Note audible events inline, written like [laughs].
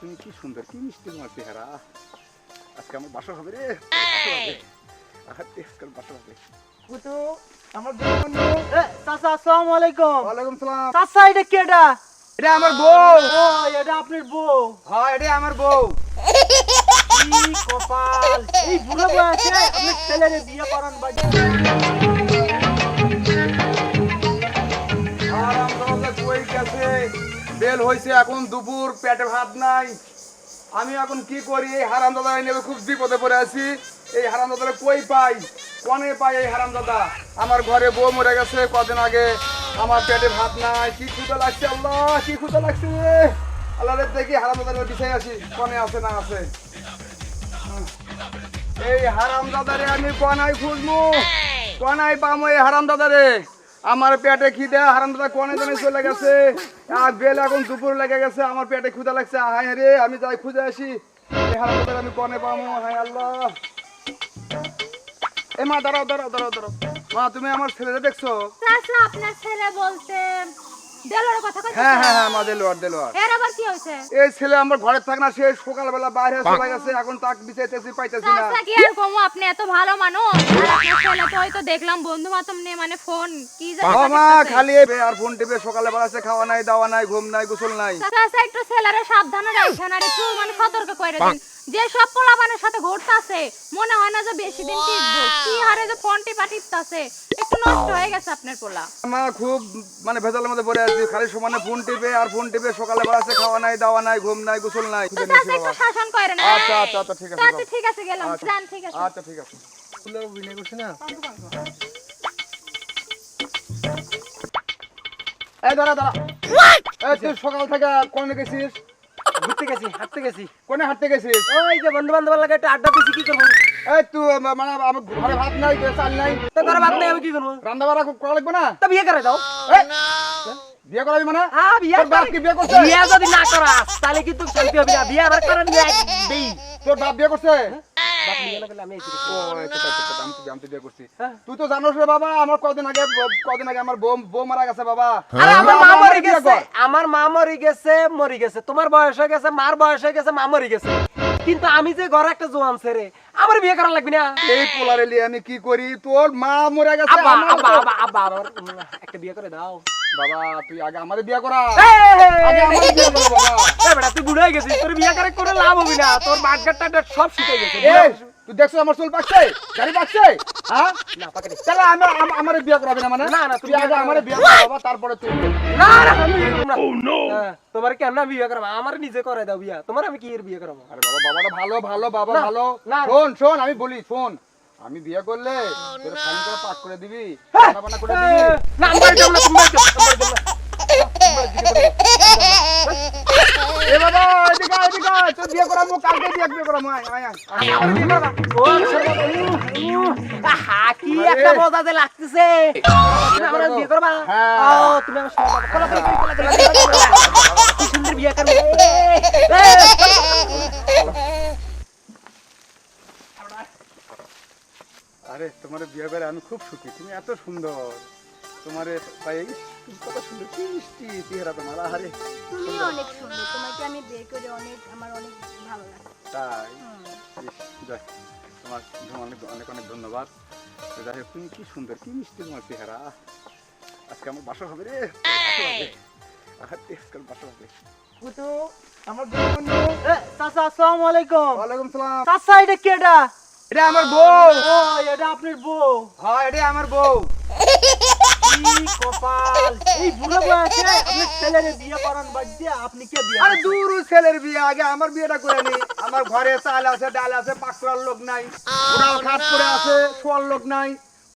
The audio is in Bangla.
তুমি কি সুন্দর কি মিষ্টি তোমার চেহারা। আজকে আমার বাসর হবে রে। বাসর হবে। আজকে আজকে আমার হবে। কুতু আমার বন্ধু। চাচা আসসালামু আলাইকুম। ওয়ালাইকুম সালাম। চাচা এটা কেডা? এটা আমার বউ। ও এটা আপনার বউ। হ্যাঁ এটা আমার বউ। কপাল। এই বুড়ো বয়সে আপনার ছেলেরে বিয়ে করান বাড়ি বেল হয়েছে এখন দুপুর, পেটে ভাত নাই। আমি এখন কি করি? এই হারাম দাদা নেবে খুব বিপদে পড়ে আছি। এই হারাম দাদারে কই পাই? কনে পাই এই হারাম দাদা? আমার ঘরে বউ মরে গেছে কদিন আগে। আমার পেটে ভাত নাই। কি ক্ষুদা লাগছে আল্লাহ, কি ক্ষুদা লাগছে। আল্লাহ দেখি হারাম দাদারে বিছাই আসি কনে আছে না আছে। এই হারাম দাদারে আমি কনাই খুঁজবো। কনাই পামো এই হারাম দাদারে। আমার পেটে খিদে হারামটা কোনে জানে চলে গেছে। আর বেল এখন দুপুর লেগে গেছে, আমার পেটে ক্ষুদা লাগছে। হাই রে, আমি যাই খুঁজে আসি। এই হারাম দাদারে আমি কোনে পামো হায় আল্লাহ। এ মা, দাঁড়াও দাঁড়াও দাঁড়াও দাঁড়াও। মা, তুমি আমার ছেলেটা দেখছ? আপনার ছেলে বলতে হ্যাঁ হ্যাঁ হ্যাঁ মা দেলোয়ার দেলোয়ার। এর আবার কি হইছে? এই ছেলে আমার ঘরে থাক না সে সকালবেলা বাইরে চলে গেছে এখন তাক বিচাইতেছি পাইতেছি না। কি আর কমু আপনি এত ভালো মানুষ। ছেলে তো হয়তো দেখলাম বন্ধু বান্ধব নিয়ে মানে ফোন কি খালি আর ফোন টিপে সকালে বেলাতে খাওয়া নাই দাওয়া নাই ঘুম নাই গোসল নাই। একটু ছেলেরা সাবধানে রাখেন আর একটু মানে সতর্ক করে দিন। যে সব পোলাপানের সাথে ঘুরতাছে মনে হয় না যে বেশি দিন টিকবো। কি হারে যে ফোন টিপা টিপতাছে একটু নষ্ট হয়ে গেছে আপনার পোলা। মা খুব মানে ভেজালের মধ্যে পড়ে আছি খালি সমানে ফোন টিপে আর ফোন টিপে সকালে বেলাতে খাওয়া নাই দাওয়া নাই ঘুম নাই গোসল নাই। তো চাচা একটু শাসন করেন আচ্ছা আচ্ছা আচ্ছা ঠিক আছে আচ্ছা ঠিক আছে গেলাম যান ঠিক আছে। আচ্ছা ঠিক আছে। এই দাঁড়া দাঁড়া। এই তুই সকাল থেকে কোনে গেছিস? ঘুরতে গেছি হাঁটতে গেছি। কোনে হাঁটতে গেছিস? ওই যে বন্ধু বান্ধব লাগে একটা আড্ডা দিছি কি করব? এই তুই মানে আমার ঘরে ভাত নাই চাল নাই। তো ঘরে ভাত নাই আমি কি করব? রান্না বাড়া করা লাগবে না? তা বিয়ে করে দাও। বিয়ে করাবি মানে? হ্যাঁ বিয়ে বাপ কি বিয়ে করছে? বিয়ে যদি না করাস তাহলে কিন্তু শান্তি হবে না। বিয়ে আবার করেন দেই তোর বাপ বিয়ে করছে? করছি। হ্যাঁ। তুই তো জানোস রে বাবা আমার কদিন আগে কদিন আগে আমার বউ মারা গেছে বাবা। আমার মা আমার মরে গেছে। কর। আমার মা মরে গেছে মরে গেছে। তোমার বয়স হয়ে গেছে মার বয়স হয়ে গেছে মা মরে গেছে। কিন্তু আমি যে ঘরে একটা জোয়ান ছেড়ে আমার বিয়ে করা লাগবে না। এই পোলারে লিয়ে আমি কি করি? তোর মা মরে গেছে আব্বা আব্বা আব্বা আব্বা একটা বিয়ে করে দাও। বাবা তুই আগে আমারে বিয়ে করা। আগে আমারে বিয়ে বাবা। বুড়ো হয়ে গেছিস তোর বিয়ে করে করে লাভ হবে না তোর মাঠঘাটটা সব শুকে গেছে তুই দেখছ আমার চুল পাকছে? গাড়ি পাকছে? হ্যাঁ? না পাকে তাহলে আমার আম- আমারে বিয়ে না মানে? না, না, তুই আগে বিয়ে আমারে করাবি। বিয়ে কর বাবা তারপরে তুই না না আমি বিয়ে করব না। হ্যাঁ, তোমার কেন না বিয়ে করব? আমার নিজে করে দাও বিয়া। তোমার আমি কি এর বিয়ে করব? আরে বাবা বাবাটা ভালো ভালো বাবা ভালো। শোন শোন আমি বলি শোন। আমি বিয়ে করলে তোর ফাইন পাক করে দিবি হ্যাঁ। করে দিবি। না আমি বাড়ি না তুমি বাড়ি যাও আমি বাড়ি যাব না। এ বাবা তোর বিয়ে কালকে বিয়ে বিয়ে আয় আয়। একটা লাগতেছে। আমার বিয়ে করবা। ও, তুমি আমার সঙ্গে। কোলা, কোলা, কোলা, সুন্দর বিয়ে করবে। আরে তোমার বিয়ে করে আমি খুব সুখী। তুমি এত সুন্দর। তোমার পাই কত সুন্দর কি মিষ্টি চেহারা তোমার আরে তুমি অনেক সুন্দর তোমাকে আমি বিয়ে করে অনেক আমার অনেক ভালো লাগে। তাই? যাক, তোমার অনেক অনেক অনেক ধন্যবাদ। যাই হোক, তুমি কি সুন্দর কি মিষ্টি তোমার চেহারা। আজকে আমার বাসর হবে রে। আজকে আজকাল বাসর হবে। কুতু আমার বন্ধু। এ, চাচা আসসালামু আলাইকুম। ওয়ালাইকুম সালাম। চাচা এটা কেডা? এটা আমার বউ। ও এটা আপনার বউ। হ্যাঁ এটা আমার বউ। [laughs] কপাল। এই বুড়ো বয়সে আপনার ছেলেরে বিয়ে করান বাদ দিয়ে আপনি কে বিয়ে আরে দূর ছেলের বিয়ে আগে আমার বিয়েটা করে নি। আমার ঘরে চাল আছে ডাল আছে পাকড়ার লোক নাই। ওরাও খাট করে আছে শোয়ার লোক নাই।